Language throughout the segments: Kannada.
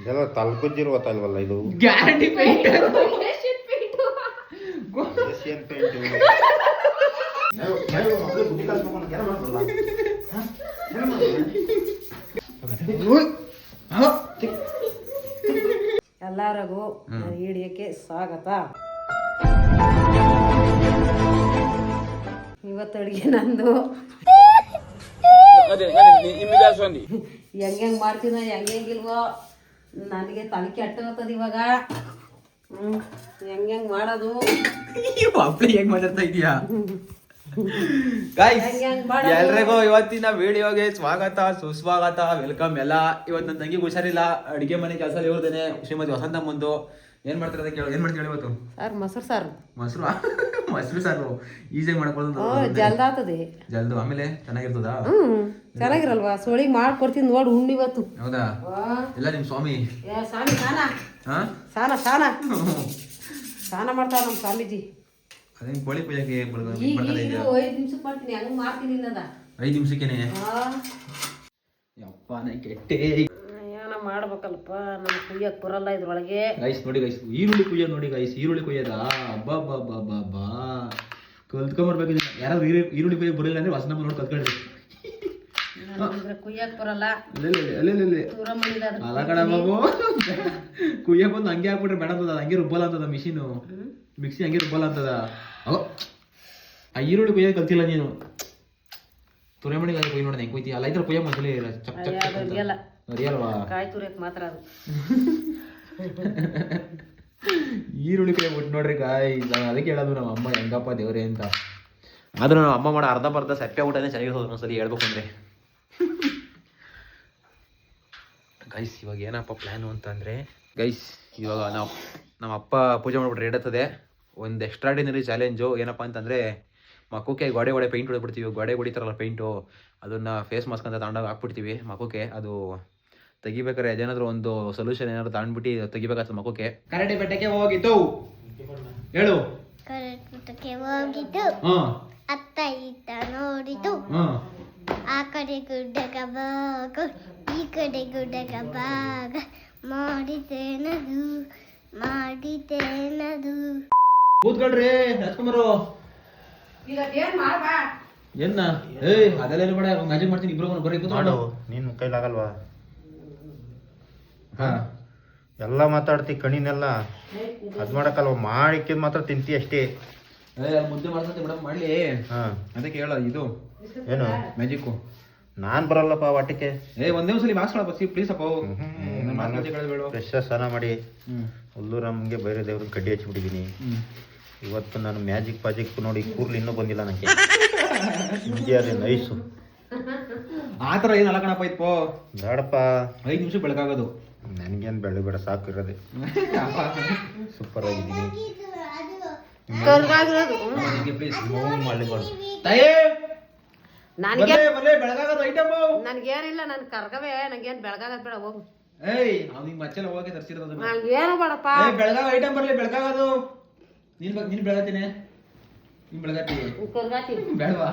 ಇದೆಲ್ಲ ತಲ್ಕುಜ್ಜಿರು ತಲ್ವಲ್ಲ ಇದು? ಗ್ಯಾರಂಟಿ ಪೇಂಟ್ ಏಷ್ಯನ್ ಪೇಂಟ್ ಎಲ್ಲರಿಗೂ ಹಿಡಿಯಕ್ಕೆ ಸ್ವಾಗತ. ಇವತ್ತು ಅಡುಗೆ ನಂದು. ಹೆಂಗ್ ಮಾಡ್ತೀನ ಮಾಡ್ತೀನೋ ಹೆಂಗೆ ಹೆಂಗಿಲ್ವೋ ನನಗೆ ತಲೆ ಕೆಟ್ಟೋಗ್ತದ ಇವಾಗ. ಹ್ಮ್ ಹೆಂಗ್ ಹೆಂಗ್ ಮಾಡೋದು? ಬಾಪ್ಲಿ ಹೆಂಗ್ ಮಾತಾಡ್ತಾ ಇದೀಯಾ? ಗಾಯ್ಸ್ ಎಲ್ರಿಗೂ ಇವತ್ತಿನ ವಿಡಿಯೋಗೆ ಸ್ವಾಗತ ಸುಸ್ವಾಗತ ವೆಲ್ಕಮ್ ಎಲ್ಲ. ಇವತ್ತು ನನ್ನ ತಂಗಿಗೆ ಹುಷಾರಿಲ್ಲ ಅಡಿಗೆ ಮನೆ ಕೆಲಸ ಇವ್ರದೇನೆ ಶ್ರೀಮತಿ ವಸಂತ ಮುಂದು ಏನ್ ಮಾಡ್ತಾರೆ ಅಂತ ಕೇಳಿ ಏನ್ ಮಾಡ್ತೀವಿ ಇವತ್ತು? ಸರ್ ಮೊಸರು ಸಾರು. ಮೊಸರು? ಮೊಸರು ಸಾರು. ಈಸಿಯಾಗಿ ಮಾಡ್ಕೊಳ್ಳೋದು ಹ್ಞೂ ಜಲ್ದಾತದೆ ಜಲ್ದು ಆಮೇಲೆ ಚೆನ್ನಾಗಿರ್ತದ? ಚೆನ್ನಾಗಿರಲ್ವಾ? ಸೋಳಿಗೆ ಮಾಡ್ಕೊಡ್ತೀನಿ ನೋಡಿ ಉಣ್ಣು ಇವತ್ತು. ಹೌದಾ? ಎಲ್ಲ ನಿಮ್ ಸ್ವಾಮಿ. ಸ್ವಾಮಿ ಸಾನ ಹಾ? ಸಾನ ಸಾನ ಸ್ನಾನ ಮಾಡ್ತಾರ ನಮ್ಮ ಸ್ವಾಮೀಜಿ. ಅದೇ ಕೋಳಿ ಪೂಜೆಗೆ ಐದು ನಿಮಿಷಕ್ಕೆ ಮಾಡ್ತೀನಿ ಹಂಗ್ ಮಾಡ್ತೀನಿ ಇನ್ನದ ಐದು ನಿಮಿಷಕ್ಕೇನೆ? ಯಪ್ಪ ನಾ ಕೆಟ್ಟೆ. ಏನೋ ಮಾಡ್ಬೇಕಲ್ಪ ನಮ್ಗೆ ಕುಯ್ಯಕ್ ಬರಲ್ಲ ಇದ್ರೊಳಗೆ. ಗೈಸ್ ನೋಡಿ ಗೈಸ್ ಈರುಳ್ಳಿ ಕುಯ್ಯೋದು ನೋಡಿ ಗೈಸ್ ಈರುಳ್ಳಿ ಕುಯ್ಯೋದ? ಅಬ್ಬಾ ಬಾ ಬಾ ಬಾ ಬಾ ಕಲ್ತ್ಕೊಂಬರ್ಬೇಕು ಇದನ್ನ. ಯಾರಾದ್ರೂ ಈರುಳ್ಳಿ ಪೂಜೆ ಕುಯ್ಯೋದು ಬರಲಿಲ್ಲ ಅಂದ್ರೆ ವಸನ ನೋಡಿ ಕಲ್ತ್ಕೊಳ್ರಿ ನಮ್ಗೆ ಕುಯ್ಯಕ್ ಬರಲ್ಲ. ಅಲ್ಲೇ ಬಾಬು. ಬಂದು ಹಂಗೆ ಹಾಕ್ಬಿಟ್ರೆ ಬೇಡ ಅಂತದ ಹಂಗೆ ರುಬ್ಬಲ್ಲ ಅಂತದ ಮಿಷಿನು. ಮಿಕ್ಸಿ ಹಂಗೆ ರುಬ್ಬಲ್ಲ ಅಂತದ. ಅವ ಆ ಈರುಳ್ಳಿ ಕುಯ್ಯೋದು ಕಲ್ತಿಲ್ಲ ನೀನು. ತುರೆ ಮಣಿಗೆ ಕುಯ್ ನೋಡಿದೆ ಕುಯ್ತಿ? ಅಲ್ಲ ಇದ್ರ ಕುಯ್ಯ ಮೊದಲೇ ಚಕ್ ಚಕ್. ಅರಿಯಲ್ವಾ ಕಾಯಿ ತುರಿಯಕ್ ಮಾತ್ರ ಅದು. ಈರುಳ್ಳಿ ಕೈ ಬಿಟ್ಟು ನೋಡ್ರಿ ಕಾಯ್ ಅದಕ್ಕೆ ಹೇಳೋದು ನಮ್ಮ ಅಮ್ಮ ಹೆಂಗಪ್ಪ ದೇವ್ರೆ ಅಂತ. ಆದ್ರೂ ನಮ್ಮ ಅಮ್ಮ ಮಾಡೋ ಅರ್ಧ ಬರ್ಧ ಸಪ್ಪೆ ಊಟನೇ ಚೆನ್ನಾಗಿರ್ತದೆ ಸರಿ ಹೇಳ್ಬೇಕು ಅಂದ್ರೆ. ಗೈಸ್ ಇವಾಗ ಏನಪ್ಪ ಪ್ಲ್ಯಾನು ಅಂತಂದರೆ? ಗೈಸ್ ಇವಾಗ ನಾವು ನಮ್ಮ ಅಪ್ಪ ಪೂಜೆ ಮಾಡ್ಬಿಟ್ರೆ ಎಡತ್ತದೆ ಒಂದು ಎಕ್ಸ್ಟ್ರಾಡಿನರಿ ಚಾಲೆಂಜು ಏನಪ್ಪ ಅಂತಂದರೆ ಮಕ್ಕಕ್ಕೆ ಗೋಡೆ ಗೋಡೆ ಪೇಂಟ್ ಹೊಡೆದ್ಬಿಡ್ತೀವಿ. ಗೋಡೆ ಹೊಡಿತಾರಲ್ಲ ಪೇಂಟು ಅದನ್ನು ಫೇಸ್ ಮಾಸ್ಕ್ ಅಂತ ತಗೊಂಡಾಗ ಹಾಕ್ಬಿಡ್ತೀವಿ ಮಕ್ಕಕ್ಕೆ. ಅದು ತೆಗಿಬೇಕಾದ್ರೆ ಅದೇನಾದ್ರೂ ಒಂದು ಸೊಲ್ಯೂಷನ್ ಏನಾದ್ರು ತಗೊಂಡ್ಬಿಟ್ಟು ತೆಗಿಬೇಕಾಗ್ತದೆ ಮಕ್ಕಕ್ಕೆ. ಕರಡಿ ಬೆಟ್ಟಕ್ಕೆ ಹೋಗಿತ್ತು ಹೇಳು. ಬೆಟ್ಟಕ್ಕೆ ಹೋಗಿದ್ದು. ಹಾಂ. ಅತ್ತ ಇತ್ತ ನೋಡಿತು ಹಾಂ. ಆ ಕಡೆ ಗುಡ್ಡಗ ಬಾಗ ಈ ಕಡೆ ಗುಡ್ಡಗ ಬಾಗ ಮಾಡಿತೇನದು ಮಾಡಿತೇನದು. ಕೂತ್ಕೊಳ್ರಿ ಏನ್ ಮಾಡ್ಬಾ? ಏನ್ನ ಏಯ್ ಅದೆಲ್ಲ ಬೇಡ ಮ್ಯಾಜಿಕ್ ಮಾಡ್ತೀನಿ ಇಬ್ರು ಬರ್ರಿ ಮಾಡು ಕೂತ್ಕೊಂಡು ನಿನ್ ಕೈಲಾಗಲ್ವಾ ಹಾ. ಎಲ್ಲ ಮಾತಾಡ್ತಿ ಕಣಿನೆಲ್ಲ ಅದ್ ಮಾಡಕ್ಕಲ್ವ? ಮಾಡಿಕ್ಕಿದ್ ಮಾತ್ರ ತಿಂತಿ ಅಷ್ಟೇ. ಏ ಅಲ್ಲಿ ಮುದ್ದೆ ಮಾಡ್ಸತ್ತೆ ಮೇಡಮ್ ಮಾಡ್ಲಿ. ಹಾ. ಅದಕ್ಕೆ ಹೇಳ ಇದು. ಏನು? ಮ್ಯಾಜಿಕ್ಕು ನಾನ್ ಬರಲ್ಲಪ್ಪ ವಾಟಕ್ಕೆ ಏ ಒಂದೇ ಒಂದ್ಸಲಿ ಮಾರ್ಕ್ಸ್ ಸಿ ಪ್ಲೀಸ್ ಅಪ್ಪ. ಫ್ರೆಶ್ ಸ್ನಾನ ಮಾಡಿ. ಹುಲ್ಲು ನಮ್ಗೆ ಬೇರೆ ದೇವ್ರ ಕಡ್ಡಿ ಹಚ್ಚಿಬಿಟ್ಟಿದೀನಿ ಇವತ್ತು ನಾನು ಮ್ಯಾಜಿಕ್ ಪಾಜಿಕ್ ನೋಡಿ ಕೂರ್ಲಿ ಇನ್ನೂ ಬಂದಿಲ್ಲ ನನಗೆ ನೈಸು. ಆ ಥರ ಏನು ಅಲಕಣಪ್ಪ ಕಣಪ್ಪ ಇತ್ತು ಬೇಡಪ್ಪ. ಐದು ನಿಮಿಷ ಬೆಳಕಾಗೋದು ನನಗೇನು ಬೆಳೆ ಬೇಡ ಸಾಕು ಇರೋದೆ. ಸೂಪರ್ ಆಗಿದ್ದೀನಿ. ಪ್ಲೀಸ್ ನನ್ಗೆ ಬೆಳಗಾಗೋದು ಐಟಮ್ ನನ್ಗೇನಿಲ್ಲ ನನ್ ಕರ್ಗವೇ ನಂಗೇನ್ ಬೆಳಗಾಗದ್ ಬೇಡ ಹೋಗು. ಏಯ್ ಅವ್ನಿಗೆ ಮಚ್ಚೆಲ್ಲ ಹೋಗಿ ತರ್ಸಿರೋದು ಏನು ಬೇಡಪ್ಪ. ಬೆಳಗಾಗ ಐಟಮ್ ಬರ್ಲಿ ಬೆಳಗಾಗೋದು. ನೀನ್ ಬ- ನೀನ್ ಬೆಳಗಾತೀನಿ. ನೀನ್ ಬೆಳಗಾತಿ. ಕರ್ಗಾತಿ. ಬೇಡವಾ.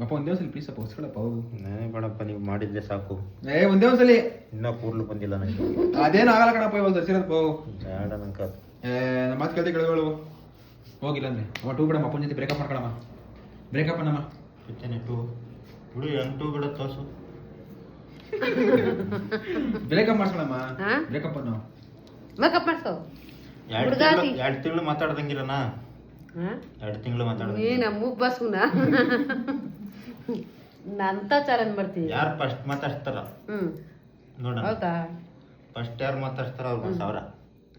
ಅಪ್ಪ ಒಂದೇ ಒಂದ್ಸಲಿ ಪ್ಲೀಸ್ ಅಪ್ಪ ಹೊಸ್ಕೊಳಪ್ಪ ನಾನೇ ಬೇಡಪ್ಪ ನೀವು ಮಾಡಿದ್ರೆ ಸಾಕು. ಏ ಒಂದೇ ಒಂದ್ಸಲಿ. ಇನ್ನೂ ಕೂರ್ಲು ಬಂದಿಲ್ಲ ನನಗೆ ಅದೇನು ಆಗಲ್ಲ ಕಣಪ್ಪ ಇವಾಗ ತರ್ಸಿರೋದು ಪೋ ಬೇಡ ನಂಗೆ ಏ ನಮ್ಮ ಮಾತು ಕೇಳ್ತಿ ಕೆಳಗಳು ಹೋಗಿಲ್ಲ ಅಂದ್ರೆ. ಅವ ಟೂ ಬಿಡಮ್ಮ ಅಪ್ಪನ ಜೊತೆ ಬ್ರೇಕಪ್ ಮಾಡ್ಕೊಳಮ್ಮ. ಬ್ರೇಕಪ್ ಅನ್ನಮ್ಮ. ಕಿಚನ್ ಟು ಬಿಡು ಎಂಟು ಬಿಡ ತೋಸು ಬ್ರೇಕಪ್ ಮಾಡ್ಕೊಳಮ್ಮ ಹಾ? ಬ್ರೇಕಪ್ ಅನ್ನು. ಮೇಕಪ್ ಮಾಡ್ಸೋ. ಎರಡು ಹುಡ್ಗಾತಿ. ತಿಂಗಳು ಎರಡು ತಿಂಗಳು ಮಾತಾಡ್ದಂಗಿರನ? ಹಾ? ಎರಡು ತಿಂಗಳು ಮಾತಾಡ್ದಂಗ ನೀನ ಮೂಗ್ ಬಸ್ಗುನ ನಂತ ಚಾಲೆಂಜ್ ಮಾಡ್ತೀವಿ ಯಾರು ಫಸ್ಟ್ ಮಾತಾಡ್ತಾರ ಹ್ಮ್. ನೋಡೋಣ. ಹೌದಾ? ಫಸ್ಟ್ ಯಾರು ಮಾತಾಡ್ತಾರ ಅವ್ರಿಗೆ ಒಂದು ಸಾವಿರ.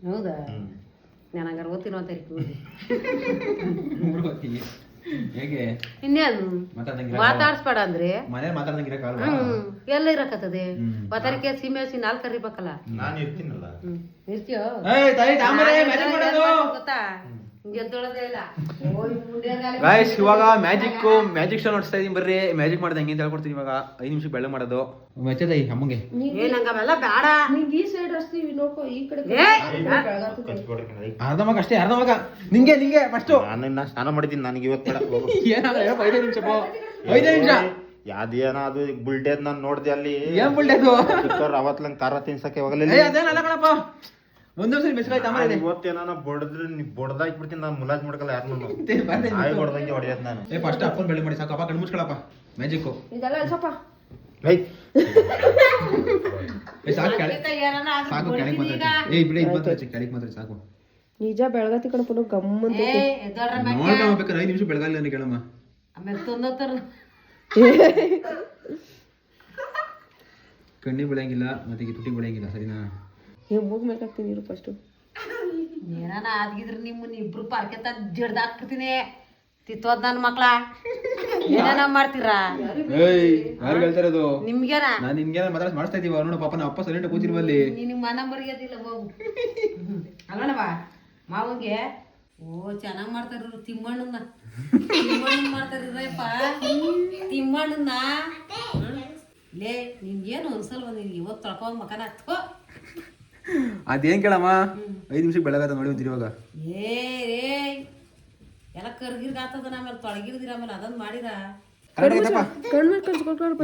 ಹೌದಾ? ಹ್ಮ್. ನಾನು ಹಂಗಾರೆ ಓದ್ತೀನೋ ಅಂತ ಇರ್ತೀನಿ ಹೇಗೆ? ಇನ್ನೇನು ಮಾತಾಡ್ಸ್ಬೇಡ ಅಂದ್ರೆ. ಮನೆ ಮಾತಾಡ್ದಂಗಿರ ಕಾಲ ಹ್ಮ್ ಎಲ್ಲ ಇರಕತ್ತದೆ. ಬತಾರಿಕೆ ಸೀಮೆ ಹಸಿ ನಾಲ್ಕು ಕರಿಬೇಕಲ್ಲ ನಾನು ಇರ್ತೀನಲ್ಲ. ಇರ್ತೀಯೋ? ಏಯ್ ತಾಯಿ ತಾಂಬರೆ ಮ್ಯಾಜಿಕ್ ಮಾಡೋದು. ಗೊತ್ತಾ? ಎದ್ದೊಳದೇ ಇಲ್ಲ. ಗಾಯ್ಸ್ ಇವಾಗ ಮ್ಯಾಜಿಕ್ ಮ್ಯಾಜಿಕ್ ಶೋ ನೋಡ್ತಾ ಇದೀನಿ ಬರ್ರಿ. ಮ್ಯಾಜಿಕ್ ಮಾಡ್ದಂಗೆ ಹೆಂಗೆ ಅಂತ ಹೇಳ್ಕೊಡ್ತೀನಿ ಇವಾಗ. ಐದು ನಿಮಿಷ ಬೆಳ್ಳ ಮಾಡೋದು. ಮೆಚ್ಚದ ಈ ಅಮ್ಮಂಗೆ. ಏನ್ ನಂಗೆ ಬೇಡ. ಬೇಡ ಈ ಸೈಡ್ ಹಚ್ತೀವಿ ನೋಡ್ಕೊ ಈ ಕಡೆ. ಅರ್ಧ ಮಗ ಅಷ್ಟೇ ಅರ್ಧ ಮಗ. ನಿಂಗೆ ನಿಂಗೆ ಫಸ್ಟ್ ನಾನು ಇನ್ನ ಸ್ನಾನ ಮಾಡಿದೀನಿ ನನಗೆ ಇವತ್ತು ಬೇಡ ಹೋಗು. ಐದೇ ನಿಮಿಷ ಪೋ. ಐದೇ ನಿಮಿಷ. ಯಾವ್ದೇನ ಅದು ಬುಲ್ಡೇದ್ ನಾನು ನೋಡ್ದೆ ಅಲ್ಲಿ. ಏನ್ ಬಿಡ್ಲೇದು ಚಿಕ್ಕವ್ರು ಅವತ್ಲಂಗ್ ಖಾರ ತಿನ್ಸಕ್ಕೆ ಹೋಗಲಿಲ್ಲ. ಏ ಅದೇನಲ್ಲ ಕಣಪ್ಪ. ಒಂದ್ ವರ್ಷ ಮೆಸ್ಕಾಯ್ತು ಆಮೇಲೆ. ಇವತ್ತೇನ ಬಡ್ದ್ರೆ ನೀ ಬಡ್ದಾಕ್ಬಿಡ್ತೀನಿ ನಾನು ಮುಲಾಜ್ ಮಾಡ್ಕಲ್ಲ ಯಾರು ನಾನು ನಾಯಿ ಬಡ್ದಂಗೆ ಹೊಡೆಯೋದ್ ನಾನು. ಏ ಫಸ್ಟ್ ಅಪ್ಪನ್ ಬೆಳೆ ಮಾಡಿ ಸಾಕಪ್ಪ ಕಣ್ಣು ಮುಚ್ಕೊಳಪ್ಪ. ಮ್ಯಾಜಿಕ್ಕು ಇದೆಲ್ಲ ಏ ಸಾಕು ನಿಜ ಬೆಳಗತಿ ಕಡೆ ಗಮ್ಮಂತ ಏ ಎದ್ದೋಡ್ರ ಮ್ಯಾಕೆ. ನೋಡ್ಕೊಂಡ್ ಬೇಕಾದ್ರೆ ಐದು ನಿಮಿಷ ಬೆಳಗಾಲಿ ನನಗೆ ಕೇಳಮ್ಮ. ಕಣ್ಣಿ ಬೆಳೆಯಂಗಿಲ್ಲ ಮತ್ತೆ ತುಟಿ ಬೆಳೆಯಂಗಿಲ್ಲ ಸರಿನಾ? ನೀವು ಮೂಗ್ ಮೇಲೆ ಹಾಕ್ತೀನಿ ನೀರು ಫಸ್ಟು ಏನಾನ ಆದ್ಗಿದ್ರೆ ನಿಮ್ಮನ್ನ ಇಬ್ರು ಪಾರ್ಕೆತ ಜಡ್ದಾಕ್ಬಿಡ್ತೀನಿ ತಿತ್ತೋದ್ ನನ್ನ ಮಕ್ಳ. ಏನೇನ ಮಾಡ್ತೀರಾ? ಏಯ್ ಯಾರು ಹೇಳ್ತಾರೆ ಅದು ನಿಮ್ಗೇನ? ನಾನು ನಿನ್ಗೆ ಮಾತಾಡ್ ಮಾಡ್ತಾ ಇದೀವ. ನೋಡು ಪಾಪ ನಮ್ಮ ಅಪ್ಪ ಸೈಲೆಂಟ್ ಕೂತಿರುವಲ್ಲಿ ನಿನಗ್ ಮನ ಮರ್ಯಾದಿಲ್ಲ ಹೋಗು ಅಲ್ಲಣವ ಮಾವಂಗೆ ಓ ಚೆನ್ನಾಗ್ ಮಾಡ್ತಾರ ತಿಮ್ಮಣ್ಣನ ತಿಮ್ಮಣ್ಣನ್ ಮಾಡ್ತಾರಪ್ಪ ತಿಮ್ಮಣ್ಣನ ಲೇ ನಿನ್ಗೇನು ಅನ್ಸಲ್ವ ನಿನ್ಗೆ? ಇವತ್ತು ತೊಳ್ಕೊಂಡ್ ಮಕನ ಹತ್ಕೋ. ಅದೇನ್ ಕೇಳಮ್ಮ? ಐದು ನಿಮಿಷಕ್ಕೆ ಬೆಳಗಾದ ನೋಡಿ ಒಂದ್ ಇವಾಗ ಏ ರೇ ಎಲ್ಲ ಕರ್ಗಿರ್ಗ ಆತದ ಆಮೇಲೆ ತೊಳಗಿರ್ದಿರ ಆಮೇಲೆ ಅದನ್ನ ಮಾಡಿರ.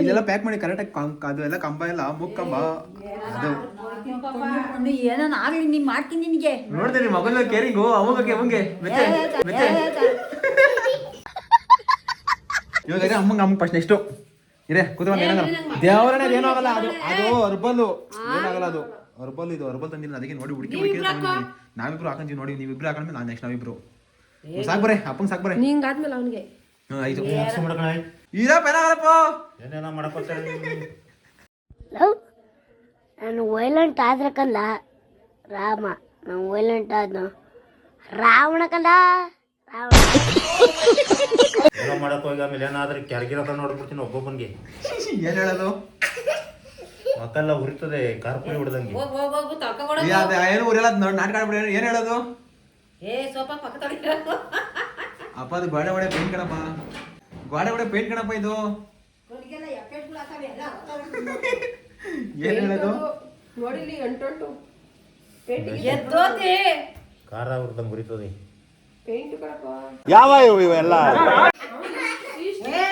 ಇದೆಲ್ಲ ಪ್ಯಾಕ್ ಮಾಡಿ ಕರೆಕ್ಟಾಗಿ ಅದು ಎಲ್ಲ ಕಂಬ ಎಲ್ಲ ಕಂಬ ಅದು. ಆಗ್ಲಿ ಮಾಡ್ತೀನಿ ನಿನಗೆ. ನೋಡ್ದೆ ನಿಮ್ಮ ಮಗನ ಕೇರಿಂಗು ಅವಂಗೆ ಅವಂಗೆ ಮತ್ತೆ ಮತ್ತೆ ಇವಾಗ ಅಮ್ಮಂಗೆ ಅಮ್ಮ ಫಸ್ಟ್ ನೆಕ್ಸ್ಟು ಇರೇ ಕೂತ್ಕೊಂಡು ಏನಾಗಲ್ಲ ಏನೂ ಆಗಲ್ಲ ಅದು ಅದು ಏನಾಗಲ್ಲ ಅದು. ಅರ್ಬಲ್ ಇದು ಅರ್ಬಲ್ ತಂದಿಲ್ಲ ಅದಕ್ಕೆ ನೋಡಿ ಹುಡುಕಿ. ನಾವಿಬ್ರು ಹಾಕೊಂತೀವಿ ನೋಡಿ ನೀವಿಬ್ರು ಹಾಕೊಂಡ್ಮೇಲೆ ನಾನು ನೆಕ್ಸ್ಟ್ ನಾವಿಬ್ರು. ಸಾಕ್ ಬರೇ ಅಪ್ಪಂಗೆ ಸಾಕ್ ಬರೇ ನೀ ಹಿಂಗಾದ್ಮೇಲೆ ಅವನಿಗೆ. ಹ್ಞೂ ಆಯ್ತು. ಇರ ಪೆನಾಗಲ್ಲಪ್ಪ ಏನೇನ ಲವ್ ನಾನು ವೈಲೆಂಟ್ ಆದ್ರೆ ಕಂದ. ರಾಮ. ನಾನು ವೈಲೆಂಟ್ ಆದ್ನು. ರಾವಣ ಕಲ್ಲ ರಾವಣ. ಏನೋ ಮಾಡಕ್ ಹೋಗಿ ಆಮೇಲೆ ಏನಾದ್ರೆ ಕೆಳಗಿರಕ ನೋಡ್ಬಿಡ್ತೀನಿ ಒಬ್ಬೊಬ್ಬನ್ಗೆ. ಏನ್ ಹೇಳೋದು? ಮತ್ತೆಲ್ಲ ಉರಿತದೆ ಕಾರ್ಪುರಿ ಹೊಡೆದಂಗೆ. ಏನು ಉರಿಯಲ್ಲ ನಾಟಕ ಆಡ್ಬಿಡ ಏನ್ ಹೇಳೋದು? ಏ ಸ್ವಲ್ಪ ಪಕ್ಕ ತೊಳಿ ಅಪ್ಪ ಅದು ಗೋಡೆ ಒಡೆ ಪೇಂಟ್ ಕಣಪ್ಪ. ಗೋಡೆ ಒಡೆ ಪೇಂಟ್ ಕಣಪ್ಪ ಇದು. ಏನ್ ಹೇಳೋದು? ನೋಡಿಲಿ ಎಂಟೊಂಟು ಎದ್ದೋತಿ. ಖಾರ ಉರ್ದಂಗೆ ಉರಿತದೆ ಪೇಂಟ್ ಕಣಪ್ಪ. ಏ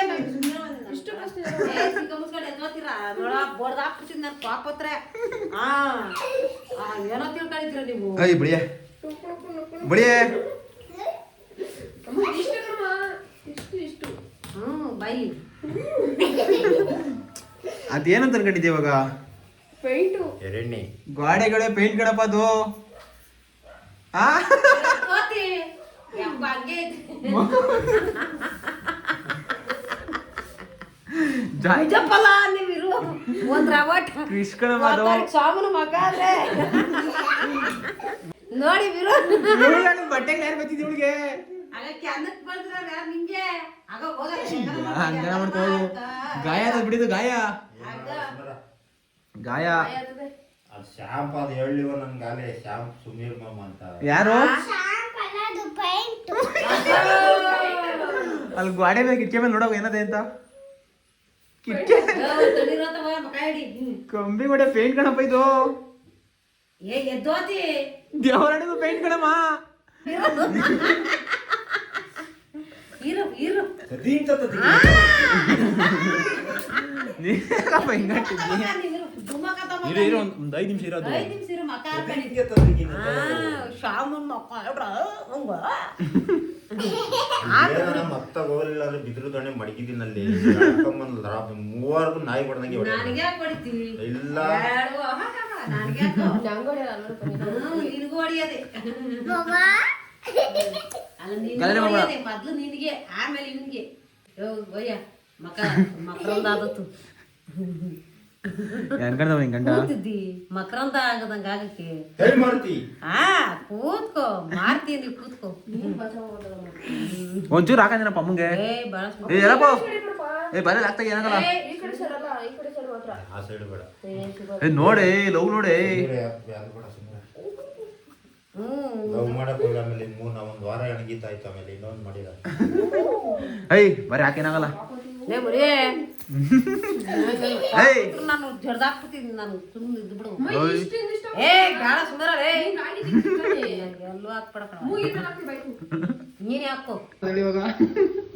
ಇಷ್ಟು ಕಷ್ಟ ಏ ಸಿಕ್ಕ ಮುಸ್ಕೊಂಡು ಎದ್ದೋತೀರ? ನೋಡ ಬೋರ್ಡ್ ಹಾಕ್ಬಿಡ್ತೀನಿ ನನ್ನ ಪಾಪತ್ರ. ಆ ಆ, ಏನೋ ತಿಳ್ಕೊಂಡಿದ್ದೀರ ನೀವು? ಬಿಡಿಯೇ. ಬೈಲಿ. ಅದೇನಂತ ಅನ್ಕೊಂಡಿದ್ದೆ ಇವಾಗ? ಪೇಂಟು. ಎರೆಣ್ಣೆ ಗೋಡೆಗಳೇ ಪೇಂಟ್ ಕಣಪ್ಪ ಅದು. ಕೃಷ್ಣ ಎದ್ದೋತಿ ನೋಡಿ ಬಟ್ಟೆ ಯಾರು ಇವಳಿಗೆ? ಹೋಗ ಗಾಯ ಅದ ಬಿಡಿದು ಗಾಯ. ಗಾಯ. ಅದು ಅದು ಹೇಳಿವ ನನ್ ಗಾಲೆ ಶಾಂಪ್ ಸುನೀಲ್ ಮಾಮ ಅಂತ. ಯಾರು? ಅದು ಪೇಂಟ್. ಅಲ್ಲಿ ಗೋಡೆ ಮೇಲೆ ಕಿಟಕಿ ಮೇಲೆ ನೋಡೋ ಏನದೆ ಅಂತ? ಕಿಟಕಿ ಹಿಡಿ. ಕಂಬಿ ಗೋಡೆ ಪೇಂಟ್ ಕಣಪ್ಪ ಇದು. ಏ ಎದ್ದೋತಿ. ಪೇಂಟ್ ಕಣಮ್ಮ. ಇರು. ಇರು ಇರು. ಇರು. ಒಂದ್ ಐದು ನಿಮಿಷ ಇರೋದು. ಐದ್ ನಿಮಿಷ ಇರು ಮಕ ಶಾಮನ್ ಮಕ್ಕ ಹೇಳ್ರ ಹಂಗ ಮತ್ತ ಹೋಗಲಿಲ್ಲ ಅಂದ್ರೆ ಬಿದ್ರು ದೊಣ್ಣೆ ಮಡಗಿದಿನಲ್ಲಿ ಮೂವರ್ಗು ನಾಯಿ ಹೊಡೆದಂಗೆ ಇಲ್ಲ? ನನಗೆ ಹೊಡಿಯೋದೆ. ಅಲ್ಲ ಮೊದ್ಲು ನಿನಗೆ ಆಮೇಲೆ ಇವನ್ಗೆ ಯೋ ಭಯ್ಯ ಮಕ ಮಕರಂದ ಆದತ್ತು ಕೂತಿದ್ದಿ ಮಕರಂದ ಆಗದಂಗ ಆಗಕ್ಕೆ ಹಾ ಕೂತ್ಕೋ ಮಾಡ್ತೀನಿ ಕೂತ್ಕೋ. ಒಂಚೂರು ಹಾಕಂದಿನಪ್ಪ ಅಮ್ಮಂಗೆ. ಏ ಬಾಳ ಏ ಎಲ್ಲಪ್ಪ ಏ ಬರ ಆಗ್ತಾಗ ಏನಾಗಲ್ಲ. ಆ ಸೈಡ್ ಬೇಡ. ಏ ನೋಡೆ ಲವ್ ನೋಡಿ. ಬೇಡ. ಹ್ಮ್ ಲವ್ ಮಾಡಕ್ ಹೋಗಿ ಆಮೇಲೆ ಮೂರ್ ನಾ ಒಂದ್ ವಾರ ಆಮೇಲೆ ಇನ್ನೊಂದ್ ಮಾಡಿದ ಏಯ್ ಬರೀ ಹಾಕೇನಾಗಲ್ಲ ಲೇ ಬರೀ ಏಯ್ ನಾನು ನಾನು ಸುಮ್ಮನೆ ಇದ್ದು ಬಿಡು ಓಯ್. ಏ ಬೇಡ ಸುಂದರ ಏ ಎಲ್ಲೂ ಕಣ ನೀನೇ ಹಾಕು ಹೇಳಿ ಇವಾಗ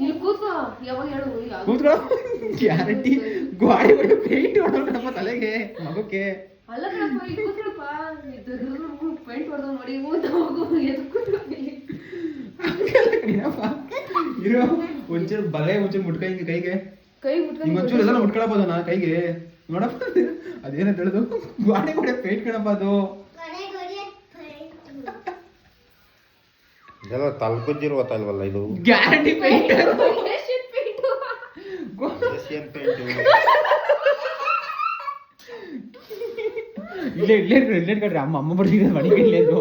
ಇಲ್ಲಿ ಕೂತ್ಕೋ ಯಾವಾಗ ಹೇಳು ಈಗ ಗ್ಯಾರಂಟಿ. ಗಾಡಿ ಬಿಟ್ಟು ಪೇಂಟ್ ಹೊಡೋಣಪ್ಪ ತಲೆಗೆ ಮಗಕ್ಕೆ. ಅಲ್ಲ ಕಣಪ್ಪ ಇಲ್ಲಿ ಕೂತ್ಕೊಳಪ್ಪ. ಪೇಂಟ್ ಹೊಡೆದು ನೋಡಿ ಊಟ ಹೋಗು ಎದ್ದು ಕೂತ್ಕೊ. ಇಲ್ಲಿ. ಇರೋ ಒಂಚೂರು ಬಲೆ ಒಂಚೂರು ಮುಟ್ಕ ಹಿಂಗೆ ಕೈಗೆ. ಕೈ ಮುಟ್ಕೊಂಡು ಹಿಂಗೆ ಒಂಚೂರು ಎಲ್ಲ ಮುಟ್ಕೊಳಬೋದು ನಾ ಕೈಗೆ? ನೋಡಪ್ಪ ಅದೇನಂತ ಹೇಳುದು ಗಾಡಿ ಕೂಡ ಪೇಂಟ್ ಕಣಪ್ಪ ಅದು. ಇದೆಲ್ಲ ತಲ್ಕೊಜ್ಜಿರುವ ತಲ್ವಲ್ಲ ಇದು? ಗ್ಯಾರಂಟಿ ಪೇಂಟ್ ಏಷ್ಯನ್ ಪೇಂಟು ಇಲ್ಲೇ ಇಲ್ಲೇ ಇಲ್ಲೇ ಇಟ್ಕೊಡ್ರಿ ಅಮ್ಮ ಅಮ್ಮ ಬರ್ತಿದ್ದೆ ಮನೆಗೆ ಇಲ್ಲೇ ಅದು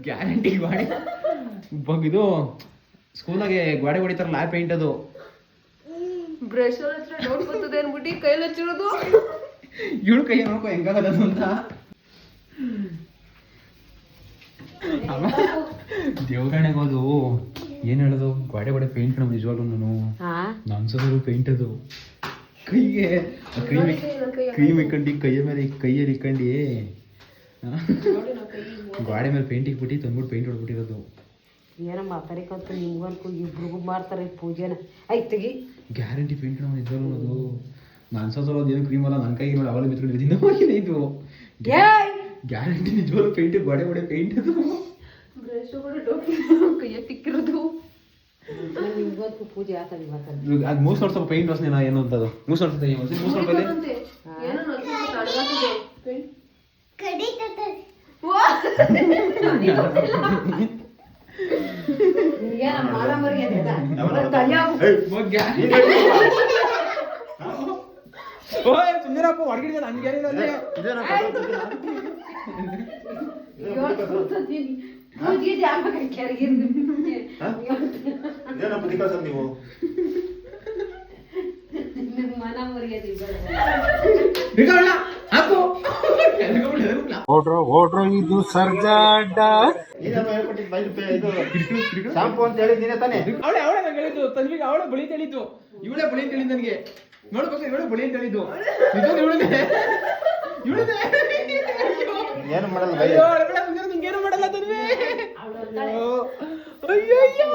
ಗ್ಯಾರಂಟಿ ಗಾಡಿ ಬಗ್ ಇದು ಸ್ಕೂಲಾಗೆ ಗಾಡಿ ಹೊಡಿತಾರಲ್ಲ ಆ ಪೇಂಟ್ ಅದು. ಬ್ರಷ್ ಹತ್ರ ನೋಟ್ ಬರ್ತದೆ ಅನ್ಬಿಟ್ಟು ಕೈಲಿ ಹಚ್ಚಿರೋದು? ಇವಳು ಕೈ ನೋಡ್ಕೊ ಹೆಂಗಾಗದು ಅಂತ. ದೇವಗಣೆಗೆ ಹೋದು ಏನ್ ಹೇಳೋದು? ಗಾಡಿ ಗೋಡೆ ಪೇಂಟ್ ನಮ್ಮ ನಿಜವಾಗ್ಲೂ ನಾನು. ನನ್ಸೋದ್ರು ಪೇಂಟ್ ಅದು ಕೈಗೆ ಕ್ರೀಮ್ ಕ್ರೀಮ್ ಇಕ್ಕಂಡು ಕೈಯ ಮೇಲೆ ಕೈಯಲ್ಲಿ ಇಕ್ಕಂಡು ಗಾಡಿ ಮೇಲೆ ಪೇಂಟ್ ಇಕ್ಬಿಟ್ಟು ತಂದ್ಬಿಟ್ಟು ಪೇಂಟ್ ಹೊಡ್ಬಿಟ್ಟಿರೋದು ಏನಮ್ಮ ತರಿಕಂತ ನಿಮ್ಗನ್ಕು ಇಬ್ರಿಗೂ ಮಾಡ್ತಾರೆ ಪೂಜೆನ? ತೆಗಿ. ಗ್ಯಾರಂಟಿ ಪೇಂಟ್ ನಾವು ನಿಜವಾಗ್ಲೂ ಅದು. ನಾನು ಸೋಸೋದು ಏನು ಕ್ರೀಮ್ ಅಲ್ಲ ನನ್ನ ಕೈಗೆ ನೋಡಿ ಅವಳು ಬಿತ್ಕೊಂಡು ಇದು. ಗ್ಯಾರಂಟಿ ನಿಜವಾಗ್ಲೂ ಪೇಂಟ್ ಗೋಡೆ ಗೋಡೆ ಪೇಂಟ್ ಅದು. ಅದು ಮೂಸ್ ಸ್ವಲ್ಪ ಪೇಂಟ್ ವಾಸನೆ ಏನು ಅಂತ ಅದು ಮೂಸ್ ನೋಡ್ಸತ್ತೆ ಮೂಸ್ ತಲೆ ಓಯ್ ಸುಂದರಪ್ಪ ಹೊರಗಿಡಿದ ನನ್ಗೆ ಆಗ್ಬೇಕು ಕೆರಗಿರ್ದು ಇದೇನಪ್ಪ ದಿಕ್ಕಾಸಲ್ ನೀವು? ನಿಮ್ಗೆ ಮನ ಮರ್ಯಾದೆ ಇಲ್ಲ. ಹಾಕು. ನೀನಪ್ಪ ಹೇಳ್ಕೊಟ್ಟಿದ್ದು ಬೈಲ್ ಪೇ ಇದು ಶಾಂಪು ಅಂತ ಹೇಳಿ ನೀನೇ ತಾನೇ? ಅವಳೆ ಅವಳೆ ನಂಗೆ ಹೇಳಿದ್ದು ತನ್ವಿಗೆ ಅವಳೆ ಬಳಿ ಹೇಳಿದ್ದು. ಇವಳೆ ಬಳಿ ಅಂತ ಹೇಳಿದ್ದು ನನಗೆ. ನೋಡ್ಬೇಕು ಇವಳೆ ಬಳಿ ಅಂತ ಹೇಳಿದ್ದು. ಇದೊಂದು ಇವಳದೆ ಇವಳದೆ ಏನು ಮಾಡಲ್ಲ ಬೈ ಅಯ್ಯೋ ಅವಳೆ ನಿಂಗೇನು ಮಾಡಲ್ಲ ಅಯ್ಯೋ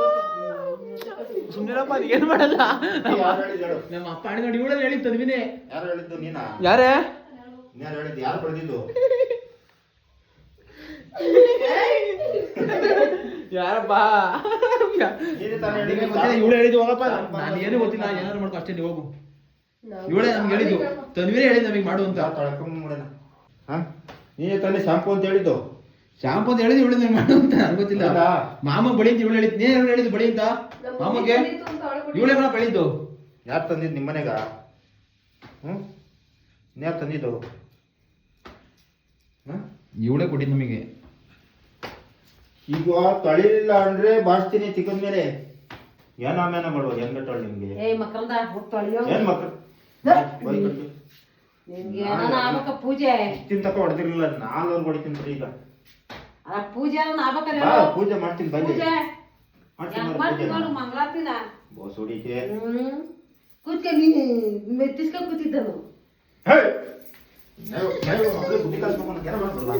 ಮಾಡಲ್ಲ? ನಮ್ಮ ಅಪ್ಪ ಯಾರು ಹೇಳಿದ್ದು ನೀನಾ? ಯಾರೇ? ಯಾರು ಹೇಳಿದ್ದು? ಯಾರು ಬರೆದಿದ್ದು? ಯಾರಪ್ಪಾ? ನೀನೇ ತಾನೇ ಹೇಳಿದ್ದು? ಇವಳು ಹೇಳಿದ್ದು ಹೋಗಪ್ಪ. ನಾನು ಏನು ಗೊತ್ತಿಲ್ಲ ಏನಾದ್ರು ಮಾಡ್ಕೊ ಅಷ್ಟೇ ನೀವು ಹೋಗು. ಇವಳೇ ನಮ್ಗೆ ಹೇಳಿದ್ದು. ತನ್ವಿನೇ ಹೇಳಿದ್ ನಮಗೆ ಮಾಡು ಅಂತ. ನೀನೇ ತಾನೇ ಶಾಂಪು ಅಂತ ಹೇಳಿದ್ದು? ಶಾಂಪು ಅಂತ ಹೇಳಿದ್ ಇವಳು ಮಾಡು ಅಂತ ನಂಗೆ ಗೊತ್ತಿಲ್ಲ? ಮಾಮ ಬಳಿ ಅಂತ ಇವಳು ಹೇಳಿದ್ ನೀನ್ ಹೇಳಿದ್ ಬಳಿ ಅಂತ? ಮಾಮಗೆ? ಇವಳೇ ಬೆಳಿದ್ದು ಯಾರು ತಂದಿದ್ ನಿಮ್ಮ ಮನೆಗ? ಹ್ಞೂ ಯಾರು ತಂದಿದ್ದು? ಹ್ಮ್? ಇವಳೇ ಕೊಟ್ಟಿದ್ದು ನಮಗೆ. ಈಗ ತೊಳಿಲಿಲ್ಲ ಅಂದ್ರೆ ಬಾರಿಸ್ತೀನಿ ಚಿಕ್ಕದ ಮೇಲೆ. ಏನೋ ಆಮೇಲೆ ಮಾಡುವ ಹೆಂಗ ತೊಳಿ ನಿಮ್ಗೆ? ಏಯ್ ಮಕ್ಕಳ್ದ ತೊಳೆಯೋ. ಏನ್ ಆಗ್ಬೇಕ ಪೂಜೆ? ಇಷ್ಟಿನ ತಕ ಹೊಡೆದಿರ್ಲಿಲ್ಲ ನಾಲ್ವರು ಹೊಡಿತೀನಿ ಈಗ. ಪೂಜೆ ಬಾ. ಪೂಜೆ ಮಾಡ್ತೀನಿ ಬನ್ನಿ. ಮಂಗಳಾರತಿನ ಬೋಸ್ ಹೊಡಿಕೆ. ಕೂತ್ಕ ನೀ ಮೆತ್ತಿಸ್ಕ ಕೂತಿದ್ದನು. ಹೇ! ನೀವು- ನೀವು ಮಕ್ಳು ಬುದ್ಧಿ ಕಲ್ಸ್ಬೇಕು ಅನ್ನೋ ಕೆಲಸ ಮಾಡ್ರಲ್ಲ.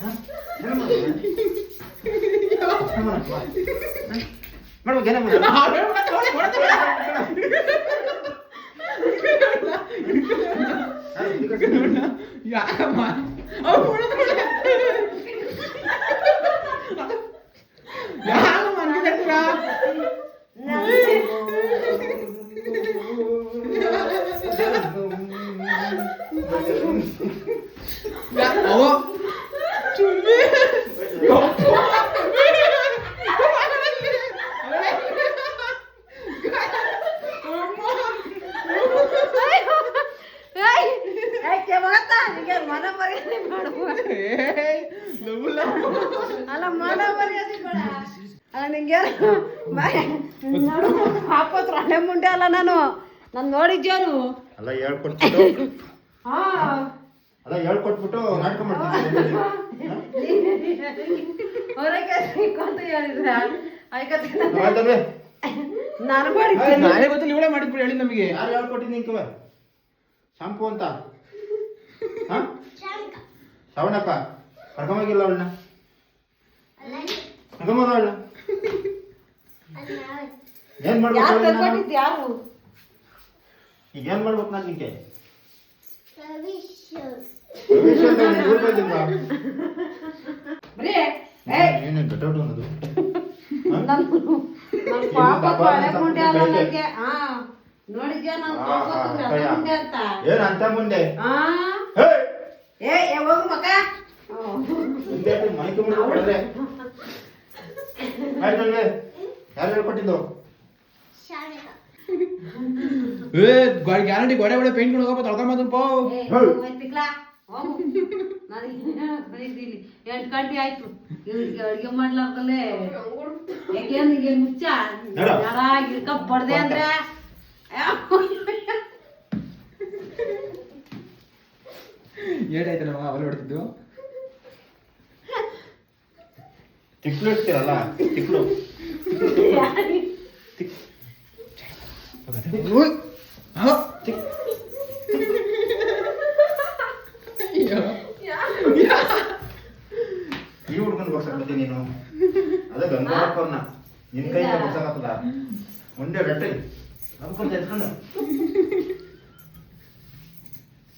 ಹಾ? ಏನ್ ಮಾಡ್ತೀರ? ಏನ್ ಮಾಡಕ್ ಬಾ? ಹಾ? ಮಾಡ್ಬೇಕು, ಏನೇ ಮಾಡ್ಬೇಕು? ಹಾ, ಬುದ್ಧಿ ಕಲ್ಸ್ಬೇಕು. ಯಾಕಮ್ಮ ಅವ್ಳು ಹೊಡೆದ್ಬಿಟ್ಟ. ಯಾಕಮ್ಮ ಹಂಗೆ ಹೇಳ್ತೀರಾ? ಯಾ- ಅವ್ವ. ಚುಮ್ಮಿ. ಮನ ಮರ್ಯಾದೆ ಮಾಡುವ ಏಯ್, ಲವ್ ಲವ್. ಅಲ್ಲ ಮನ ಮರ್ಯಾದೆ ಬೇಡ ಅಲ್ಲ ನಿಂಗೆ ಹಾಕೋತ್ರ ಹಳೆ ಮುಂಡೆ ಅಲ್ಲ ನಾನು. ನಾನು ನೋಡಿದ್ಯಾನು ಅಲ್ಲ ಹೇಳ್ಕೊಟ್ಬಿಟ್ಟು. ಹಾ. ಅಲ್ಲ ಹೇಳ್ಕೊಟ್ಬಿಟ್ಟು ನಾಟಕ ಹೊರಗೆ ಹೇಳಿದ್ರ? ಆಯ್ತಲ್ವೇ ನಾನು ಮಾಡಿದ್ದೆ ನಾನೇ ಗೊತ್ತಿಲ್ಲ ಇವಳೇ ಮಾಡಿದ್ಬಿಡು ಹೇಳಿ ನಮಗೆ. ಯಾರು ಹೇಳ್ಕೊಟ್ಟಿದ್ದೀನಿ ನಿಂಕವ ಶಾಂಪು ಅಂತ. ಹಾ? ಶ್ರವಣಕ್ಕ ಕರ್ಕೊಂಬೋಗಿಲ್ಲ ಅವಳನ್ನ. ಕರ್ಕೊಂಬೋದ ಅವಳನ್ನ. ಏನ್ ಮಾಡ್ಬೇಕು ಯಾರು ನಾನು? ಯಾರು? ಈಗ ಏನ್ ಮಾಡ್ಬೇಕು ನಾನು ನಿಂಗೆ? ಭವಿಷ್ಯ ಬರೀ ಏಯ್ ಏನು ಗಟಾಟು ಅನ್ನೋದು ನನ್ನ ನನ್ನ ಪಾಪಕ್ಕೂ ಹಳೆ ಮುಂಡೆ ಅಲ್ಲ ನನಗೆ ಹಾ ನೋಡಿದ್ಯಾ ನನ್ನ ಪಾಪಕ್ಕೂ ಹಳೆ ಮುಂಡೆ ಅಂತ? ಏನ್ ಅಂತ ಮುಂದೆ ಹಾ? ಹೇ! ಏ ಏ ಹೋಗು ಮಗ ಮೈಕ್ ಹೊಡೆದ್ರೆ ಯಾರು ಹೇಳ್ಕೊಟ್ಟಿದ್ದು? ಏ ಗಾಡಿ ಗ್ಯಾರಂಟಿ ಗೋಡೆ ಗೋಡೆ ಪೇಂಟ್ ಹೋಗಪ್ಪ ತೊಳ್ಕೊಂಬದಪ್ಪ ಏ ಹೋಗು ತಿಕ್ಲಾ ಹೋಗು ನಾನು ಬಂದಿದ್ದೀನಿ ಎಂಟು ಗಂಟೆ ಆಯ್ತು ಇವ್ರಿಗೆ ಅಡುಗೆ ಮಾಡ್ಲಾರ್ದಲ್ಲೇ ಯಾಕೇನು ಈಗ ಮುಚ್ಚ ನೋಡು. ಯಾರ ಗಿಡ್ಕ ಬಡ್ದೆ ಅಂದ್ರೆ ಏಟಾಯ್ತಲ್ಲ ಮಗ ಅವಳು ಹೊಡ್ತಿದ್ದು ತಿಕ್ಲು ಇಡ್ತೀರಲ್ಲ ತಿಕ್ಲು ಈ ಹುಡ್ಗನ್ ಬರ್ಸಕ್ಕೆ ನೀನು ಅದೇ ಗಂಗಾರಪ್ಪವ್ರನ್ನ ನಿನ್ ಕೈ ಬರ್ಸಕತ್ತದ ಒಂದೇ ರಟ್ಟೆ ಅನ್ಕೊಂತ ಎತ್ಕೊಂಡು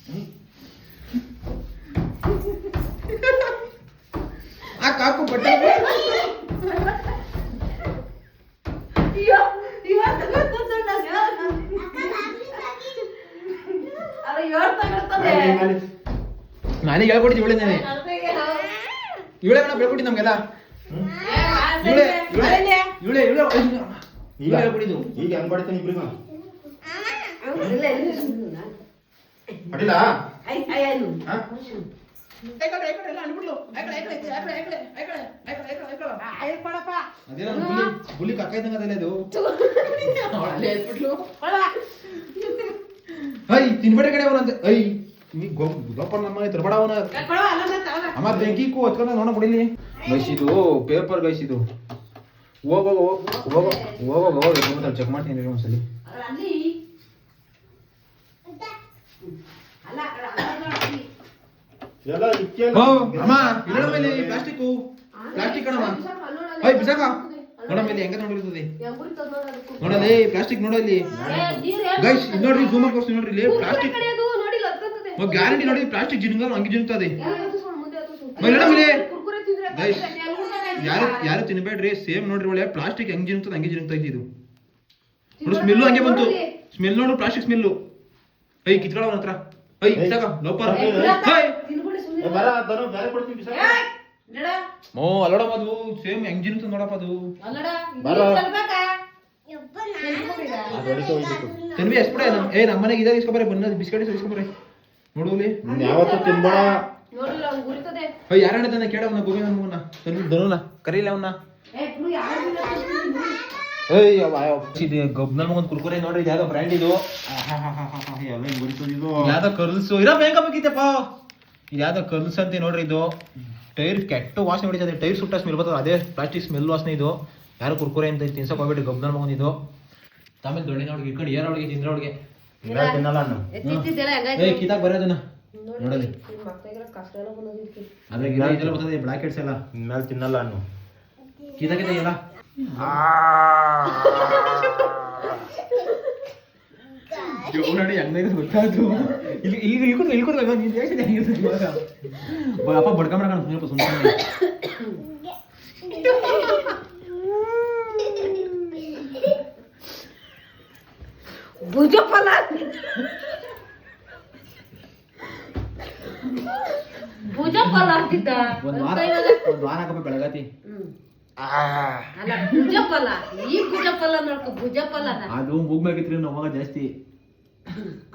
ಹ್ಮ್. ಹಾಕು ಹಾಕು ಬಟ್ಟೆ ಮೇಲೆ, ಮೇಲೆ. ನಾನೀಗ ಹೇಳ್ಕೊಡ್ತೀನಿ ಇವಳೆ ನಾನೇ. ಇವಳೆ ಮೇಡಮ್ ಬೆಳ್ಕೊಟ್ಟಿ ನಮ್ಗೆಲ್ಲ? ಇವಳೆ ಇವಳೆ ಇವಳೆ ಈಗ ಹೇಳ್ಕೊಡಿದ್ದು ಈಗ ಹೆಂಗ್ ಬಡಿತಾನೆ ಇಬ್ರಿಗೂ. ಅಡಿಲ್ಲ ಬುಲ್ಲಿ ಕಕ್ಕ ಇದು. ಐ ತಿನ್ಬೇಡ ಕಡೆ ಅವನಂತೆ. ಐ ನೀ ಗೊಪ್ಪ ನಮ್ಮ ತರಬೇಡ ಅವನ. ಅಮ್ಮ ಬೆಂಕಿಕ್ಕೂ ಹೊತ್ಕೊಂಡ ನೋಡ ಬಿಡಿಲಿ. ಗೈಸ್ ಪೇಪರ್ ಗೈಸಿದು ಹೋಗೋ ಹೋಗೋ ಹೋಗೋ ಹೋಗೋ ಚೆಕ್ ಮಾಡ್ತೀನಿ ಒಂದ್ಸಲಿ? ಓ ಅಮ್ಮ ಇಡೋ ಮೇಲೆ ಪ್ಲಾಸ್ಟಿಕ್ ಪ್ಲಾಸ್ಟಿಕ್ ಕಣಮ್ಮ ಐ ಬಿಸಾಕ ನೋಡ ಮೇಲೆ ಹೆಂಗ ನೋಡಿರ್ತದೆ ಪ್ಲಾಸ್ಟಿಕ್ ನೋಡಲಿ ಗೈಸ್ ನೋಡ್ರಿ ಜೂಮ್ ತೋರಿಸ್ತೀನಿ ನೋಡ್ರಿ ಇಲ್ಲಿ. ಪ್ಲಾಸ್ಟಿಕ್ ಗ್ಯಾರಂಟಿ ನೋಡಿ ಪ್ಲಾಸ್ಟಿಕ್ ಜಿನುಗ ಹಂಗೆ ಜಿನುಗ್ತದೆ ಮೇಲೆ ಮೇಲೆ ಗೈಸ್ ಯಾರು ಯಾರು ತಿನ್ಬೇಡ್ರಿ ಸೇಮ್ ನೋಡ್ರಿ ಒಳ್ಳೆ ಪ್ಲಾಸ್ಟಿಕ್ ಹೆಂಗ್ ಜಿನುಗ್ತದೆ ಹಂಗೆ ಜಿನುಗ್ತೈತಿ ಇದು ನೋಡು ಸ್ಮೆಲ್ಲು ಹಂಗೆ ಬಂತು. ಸ್ಮೆಲ್ ನೋಡು ಪ್ಲಾಸ್ಟಿಕ್ ಸ್ಮೆಲ್ಲು ಐ ಕಿತ್ಕೊಳ್ಳೋ ಹತ್ರ. ಐ ಬಿಸಾಕ ಲೋಪರ್. ಹೈ ಬರ ಅದನ್ನು ಬೇರೆ ಕೊಡ್ತೀನಿ ಬಿಸಾಕು. ಓ ಅಲ್ಲೋಡ ಅದು ಸೇಮ್ ಎಂಜಿನ್ ನೋಡಪ್ಪ ಅದು ಬರ. ಯಪ್ಪ ಅದು ಹೊಡಿತಾ ಹೋಗ್ಬೇಕು. ತನ್ವಿ ಎಷ್ಟು ಏ ನಮ್ಮ ಮನೆಗೆ ಇದಾಗ ಇಸ್ಕೊಬಾರೆ ಬನ್ನ ಬಿಸ್ಕೆಟ್ ಇಸ್ಕೊಬಾರೆ ನೋಡುವಲ್ಲಿ ನೀನ್ ಯಾವತ್ತೂ ತಿನ್ಬೇಡ. ನೋಡಿಲ್ಲ ಅವ್ನ್ ಗುರಿತದೆ. ಅಯ್ಯ ಯಾರ ಹೇಳ್ತಾನೆ ಕೇಳ ಅವನ ಗೋವಿಂದ ಅವನ್ನ ತನ್ವಿ ಧನುನ ಕರೀಲ ಅವನ್ನ ಏಯ್ ಗಬ್ನಲ್ ಮಗೊಂದ್ ಕುರ್ಕುರೆ ನೋಡ್ರಿ ಯಾವ್ದೋ ಬ್ರ್ಯಾಂಡ್ ಇದು. ಎಲ್ಲ ಹಿಂಗ್ ಹೊಡಿತದೆ ಇದು. ಯಾವ್ದೋ ಕರ್ಲ್ಸ್. ಇರೋ ಇದು ಯಾವ್ದೋ ಕಲ್ಸ್ ಅಂತ ನೋಡ್ರಿ ಇದು. ಟೈರ್ ಕೆಟ್ಟ ವಾಸನೆ ಹೊಡಿತದೆ. ಟೈರ್ ಸುಟ್ಟ ಸ್ಮೆಲ್ ಬರ್ತದೆ. ಅದೇ ಪ್ಲಾಸ್ಟಿಕ್ ಸ್ಮೆಲ್ ವಾಸನೆ ಇದು. ಯಾರು ಕುರ್ಕುರೆ ಅಂತ ತಿನ್ಸಕ್ ಹೋಗ್ಬಿಟ್ಟು ಗಬ್ಬನ ಮಗೊಂದ್ ಇದು. ಆಮೇಲೆ ದೊಡ್ಡ ನೋಡಿ ಇಟ್ಕೊಂಡು ಏರ್ ಒಳಗೆ ತಿಂದ್ರ ಒಳಗೆ ಇಲ್ಲ ತಿನ್ನಲ್ಲ ನಾನು ಏ ಕಿತಾಕ್ ಬರೋದನ್ನ ನೋಡಲಿ ಅದ್ರಾಗ ಇರೋ ಇದೆಲ್ಲ ಬರ್ತದೆ ಬ್ಲಾಕ್ ಹೆಡ್ಸ್ ಎಲ್ಲ. ಇನ್ಮೇಲೆ ತಿನ್ನಲ್ಲ ನಾನು ಕಿತಾಕಿದೆ ಎಲ್ಲ. ನೋಡಿ ಹಂಗ ಗೊತ್ತಾಯ್ತು ಇಲ್ಲಿ ಇಲ್ಲಿ ಇಲ್ಲಿ ಕೂತ್ಕೊ, ಇಲ್ಲಿ ಕೂತ್ಕೊ, ನೀನ್ ಹೇಳ್ತಿದ್ದೆ ಹೆಂಗಿರ್ತದೆ ಇವಾಗ. ಬ- ಅಪ್ಪ ಬಡ್ಕೊಂಬಿಡ ಕಾಣ ಸುಮ್ಮನೆ ಸುಮ್ಮನೆ ಭುಜ ಫಲ ಭುಜ ಫಲ ಆಗ್ತಿದ್ದ ಒಂದು ವಾರ ಒಂದು ವಾರ ಬೆಳಗತಿ. ಅಲ್ಲ ಭುಜಫಲ. ಈ ಭುಜಫಲ ನೋಡ್ಕೊ ಭುಜಫಲನ. ಅದು ಹೋಗ್ಬೇಕಿತ್ರಿ ನೋವಾಗ ಜಾಸ್ತಿ.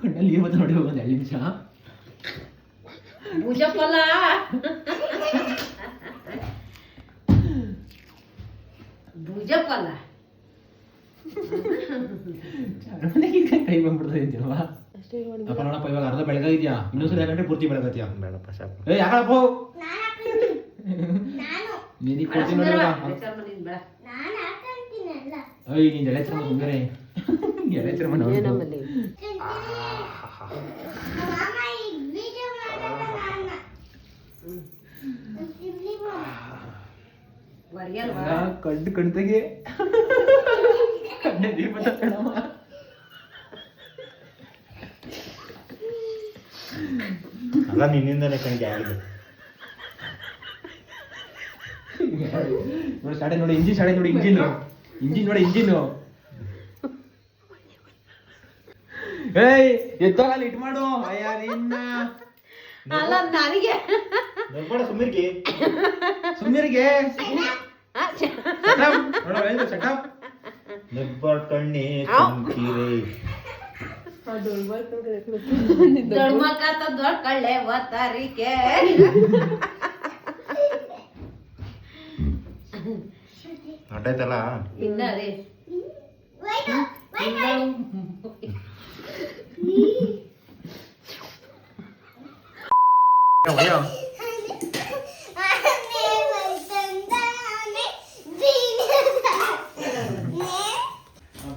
ಕಣ್ಣಲ್ಲಿ ನೀರು ಮತ್ತೆ ನೋಡಿ ಒಂದು ಎರಡು ನಿಮಿಷ. ಭುಜಫಲ ಭುಜಫಲ ಕೈ ಬಂದ್ಬಿಡ್ತದೆ ಅಂತೀನವ ಅಪ್ಪ ನೋಡಪ್ಪ ಇವಾಗ ಅರ್ಧ ಬೆಳಗಾಗಿದ್ಯಾ ಇನ್ನೊಂದ್ಸಲ ಯಾಕಂದ್ರೆ ಪೂರ್ತಿ ಬೆಳಗಾತಿಯಾ? ಬೇಡಪ್ಪ ಸಾಕು. ಏ ಯಾಕಪ್ಪ ನಾನು. ನೀನು ಕೊಡ್ತೀನಿ ನೋಡಿ ಇವಾಗ. ಬೇಡ ನಾನು ಹಾಕಂತೀನಲ್ಲ ಅಯ್ಯ ನೀನ್ ಎಳೆ ಚಂದ ಸುಂದರೇ ಕಣ್ತಗೆ. ಮನೆ ದೀಪ ತಕ್ಕಣವ ಅಲ್ಲ ನಿನ್ನಿಂದನೇ ಕಣಿಗೆ ಆಗಿದೆ. ನೋಡಿ ಸ್ಟಾರ್ಟ್ ನೋಡಿ ಇಂಜಿನ್ ಸಾಡೆ ನೋಡಿ ಇಂಜಿನ್. ಇಂಜಿನ್ ನೋಡಿ ಇಂಜಿನ್. ಏಯ್ ಎತ್ತೋಗಲ್ಲಿ ಇಟ್ ಮಾಡು. ಅಯ್ಯ ನಿನ್ನ. ಅಲ್ಲ ನನಗೆ. ನೆಬ್ಬಡ ಸುಮ್ಮಿರ್ಗಿ ಕಣ್ಣಿ ದೊಡ್ಡ ದೊಡ್ಡ ಕಳ್ಳೆ ಒತ್ತಾರಿಕೆ. ಹೊಂಟೈತಲ್ಲ ಇನ್ನ ರೀ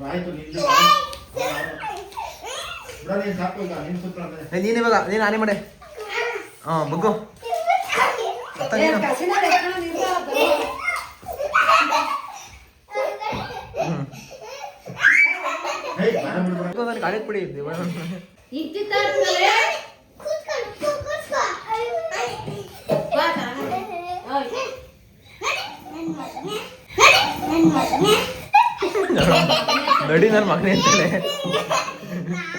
ಆಯ್ತು ನಿಂದು ಬಿಡ ನೀನ್ ಸಾಕು ಈಗ ನಿನ್ ಸುತ್ತ ನೀನು ಇವಾಗ ನೀನು ಆನೆ ಮಾಡೆ ಹಾಂ ಬಗ್ಗು ಅತ್ತ ನೀನು ಹೇ ಮರ ಬಿಡ್ಬೇಡ ನನಗೆ ಕಾಲೇಜ್ ಪುಡಿ. ಓಯ್. ನಡಿ ನನ್ನ ಮಗನೇ ಅಂತಾಳೆ